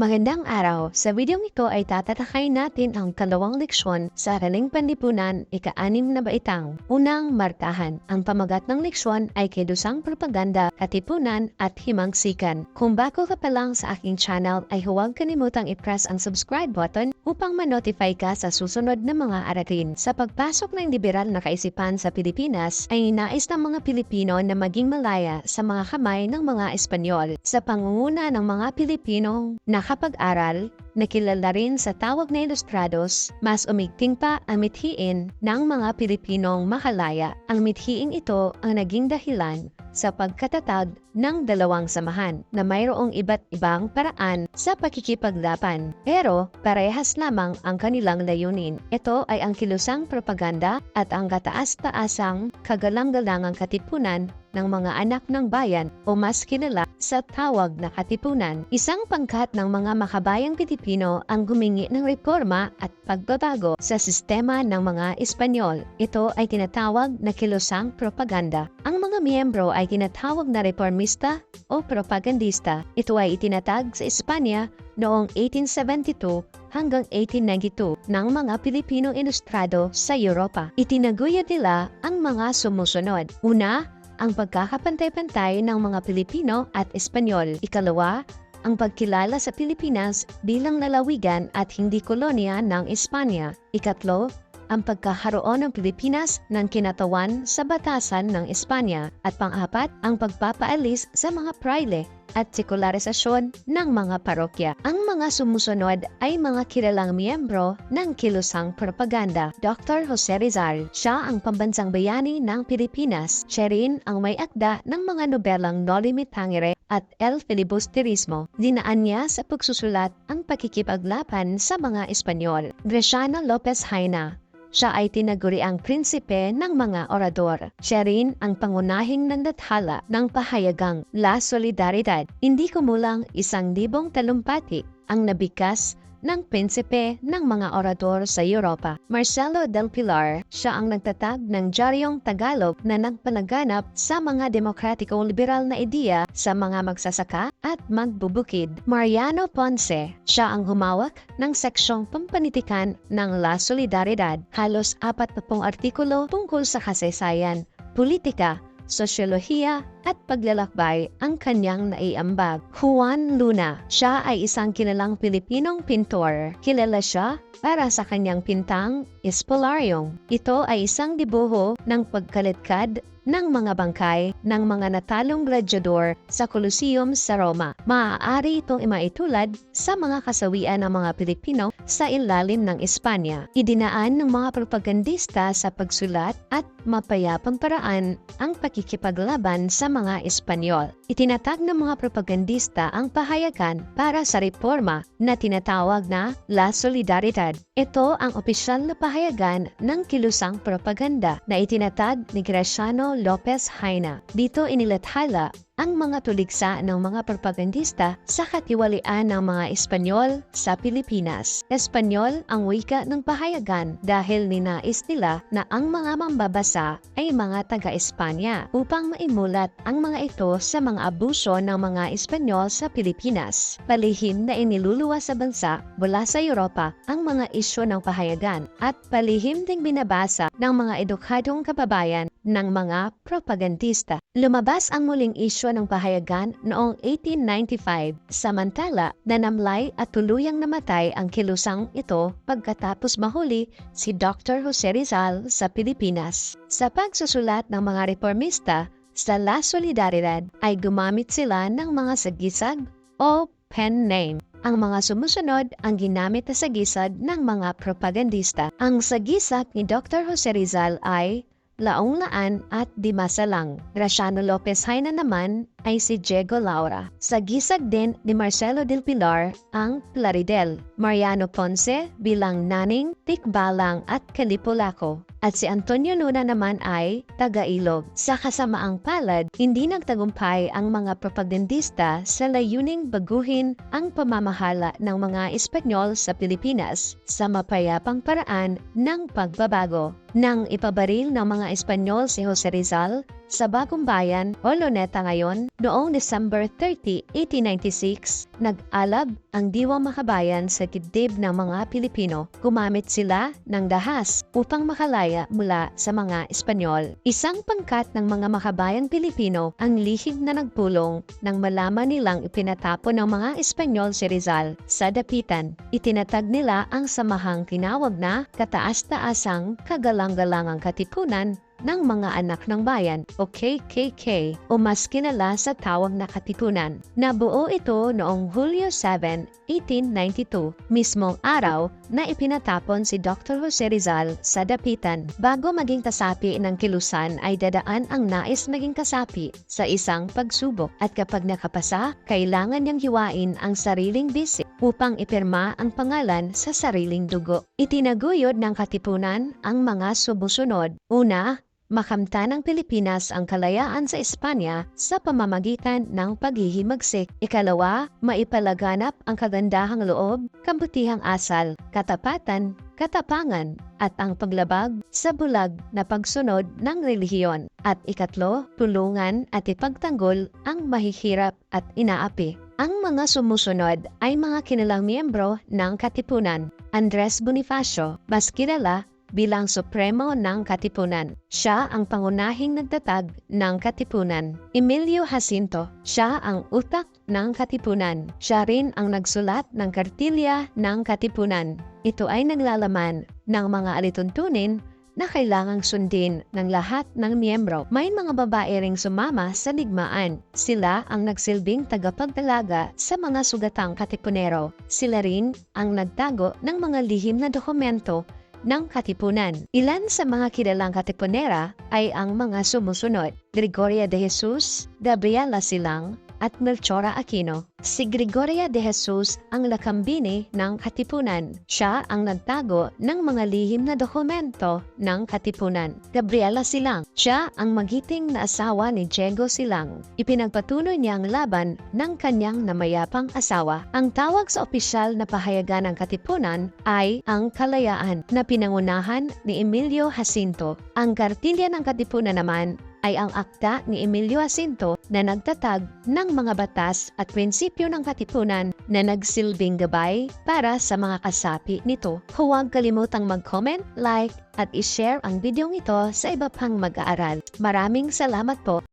Magandang araw! Sa videong ito ay tatalakay natin ang kalawang leksyon sa Araling Panlipunan, ika-anim na baitang. Unang markahan. Ang pamagat ng leksyon ay kedusang propaganda, katipunan at himangsikan. Kung bago ka pa lang sa aking channel ay huwag kalimutang i-press ang subscribe button upang ma-notify ka sa susunod na mga aratin. Sa pagpasok ng liberal na kaisipan sa Pilipinas ay nais ng mga Pilipino na maging malaya sa mga kamay ng mga Espanyol. Sa pangunguna ng mga Pilipino nakapag-aral, nakilala rin sa tawag na ilustrados, mas umigting pa ang mithiin ng mga Pilipinong makalaya. Ang mithiing ito ang naging dahilan sa pagkatatag ng dalawang samahan na mayroong iba't ibang paraan sa pakikipaglaban. Pero parehas lamang ang kanilang layunin. Ito ay ang kilusang propaganda at ang kataas-taasang kagalang-galangang katipunan ng mga anak ng bayan o mas kilala sa tawag na katipunan. Isang pangkat ng mga makabayang Pilipino ang gumingi ng reforma at pagbabago sa sistema ng mga Espanyol. Ito ay tinatawag na kilusang propaganda. Ang mga miyembro ay tinatawag na reformista o propagandista. Ito ay itinatag sa Espanya noong 1872 hanggang 1892 ng mga Pilipinong ilustrado sa Europa. Itinaguyod nila ang mga sumusunod. Una, ang pagkakapantay-pantay ng mga Pilipino at Espanyol. Ikalawa, ang pagkilala sa Pilipinas bilang lalawigan at hindi kolonya ng Espanya. Ikatlo, ang pagkaharoon ng Pilipinas ng kinatawan sa batasan ng Espanya. At pang-apat, ang pagpapaalis sa mga praile at sekularisasyon ng mga parokya. Ang mga sumusunod ay mga kilalang miyembro ng kilusang propaganda. Dr. Jose Rizal, siya ang pambansang bayani ng Pilipinas. Siya rin ang may akda ng mga nobelang Noli Me Tangere at El Filibusterismo. Dinaan niya sa pagsusulat ang pakikipaglaban sa mga Espanyol. Graciano Lopez Haina, siya ay tinaguri ang prinsipe ng mga orador. Siya rin ang pangunahing nandathala ng pahayagang La Solidaridad. Hindi kumulang isang libong talumpati ang nabikas ng prinsipe ng mga orador sa Europa. Marcelo del Pilar, siya ang nagtatag ng Diaryong Tagalog na nagpanaganap sa mga demokratiko-liberal na ideya sa mga magsasaka at magbubukid. Mariano Ponce, siya ang humawak ng seksyong pampanitikan ng La Solidaridad. Halos apat na pong artikulo tungkol sa kasaysayan, politika, sosyolohiya at paglalakbay ang kanyang naiambag. Juan Luna, siya ay isang kilalang Pilipinong pintor. Kilala siya para sa kanyang pintang Espolaryong. Ito ay isang dibuho ng pagkalitkad ng mga bangkay ng mga natalong gradyador sa Colosseum sa Roma. Maaari itong imaitulad sa mga kasawian ng mga Pilipino sa ilalim ng Espanya. Idinaan ng mga propagandista sa pagsulat at mapayapang paraan ang pakikipaglaban sa mga Espanyol. Itinatag ng mga propagandista ang pahayagan para sa reforma na tinatawag na La Solidaridad. Ito ang opisyal na pahayagan ng kilusang propaganda na itinatag ni Graciano Lopez Haina. Dito inilathala ang mga tuligsa ng mga propagandista sa katiwalian ng mga Espanyol sa Pilipinas. Espanyol ang wika ng pahayagan dahil ninais nila na ang mga mambabasa ay mga taga-Espanya upang maimulat ang mga ito sa mga abuso ng mga Espanyol sa Pilipinas. Palihim na iniluluwa sa bansa mula sa Europa ang mga isyo ng pahayagan at palihim ding binabasa ng mga edukadong kababayan ng mga propagandista. Lumabas ang muling isyo ng pahayagan noong 1895 samantala nanamlay at tuluyang namatay ang kilusang ito pagkatapos mahuli si Dr. Jose Rizal sa Pilipinas. Sa pagsusulat ng mga reformista sa La Solidaridad ay gumamit sila ng mga sagisag o pen name. Ang mga sumusunod ang ginamit na sagisag ng mga propagandista. Ang sagisag ni Dr. Jose Rizal ay Laong Laan at Dimasalang. Graciano Lopez Haina naman ay si Diego Laura. Sa gisag din ni Marcelo Del Pilar ang Plaridel, Mariano Ponce bilang Naning, Tikbalang at Kalipolaco. At si Antonio Luna naman ay taga-ilog. Sa kasamaang palad, hindi nagtagumpay ang mga propagandista sa layuning baguhin ang pamamahala ng mga Espanyol sa Pilipinas sa mapayapang paraan ng pagbabago. Nang ipabaril ng mga Espanyol si Jose Rizal sa Bagong Bayan o Luneta ngayon, Noong December 30, 1896, nag-alab ang diwang makabayan sa dibdib ng mga Pilipino. Gumamit sila ng dahas upang makalaya mula sa mga Espanyol. Isang pangkat ng mga makabayang Pilipino ang lihim na nagpulong nang malaman nilang ipinatapon ng mga Espanyol si Rizal sa dapitan. Itinatag nila ang samahang tinawag na kataas-taasang kagalang-galangang katipunan ng mga anak ng bayan o KKK o mas kinala sa tawag na katipunan. Nabuo ito noong Hulyo 7, 1892, mismong araw na ipinatapon si Dr. Jose Rizal sa dapitan. Bago maging kasapi ng kilusan ay dadaan ang nais maging kasapi sa isang pagsubok at kapag nakapasa, kailangan niyang hiwain ang sariling bisi upang ipirma ang pangalan sa sariling dugo. Itinaguyod ng katipunan ang mga sumusunod. Una, makamta ng Pilipinas ang kalayaan sa Espanya sa pamamagitan ng paghihimagsik. Ikalawa, maipalaganap ang kagandahang loob, kabutihang asal, katapatan, katapangan, at ang paglabag sa bulag na pagsunod ng relihiyon. At ikatlo, tulungan at ipagtanggol ang mahihirap at inaapi. Ang mga sumusunod ay mga kinilang miyembro ng Katipunan. Andres Bonifacio, mas kilala bilang Supremo ng Katipunan. Siya ang pangunahing nagtatag ng Katipunan. Emilio Jacinto, siya ang utak ng Katipunan. Siya rin ang nagsulat ng kartilya ng Katipunan. Ito ay naglalaman ng mga alituntunin na kailangang sundin ng lahat ng miyembro. May mga babae ring sumama sa ligmaan. Sila ang nagsilbing tagapagdalaga sa mga sugatang katipunero. Sila rin ang nagtago ng mga lihim na dokumento ng Katipunan. Ilan sa mga kilalang katipunera ay ang mga sumusunod. Gregoria de Jesus, Gabriela Silang, at Melchora Aquino. Si Gregoria de Jesus ang lakambini ng Katipunan. Siya ang nagtago ng mga lihim na dokumento ng Katipunan. Gabriela Silang. Siya ang magiting na asawa ni Diego Silang. Ipinagpatuloy niya ang laban ng kanyang namayapang asawa. Ang tawag sa opisyal na pahayagan ng Katipunan ay ang kalayaan na pinangunahan ni Emilio Jacinto. Ang kartilya ng Katipunan naman ay ang akta ni Emilio Jacinto na nagtatag ng mga batas at prinsipyo ng katipunan na nagsilbing gabay para sa mga kasapi nito. Huwag kalimutang mag-comment, like, at i-share ang video ito sa iba pang mag-aaral. Maraming salamat po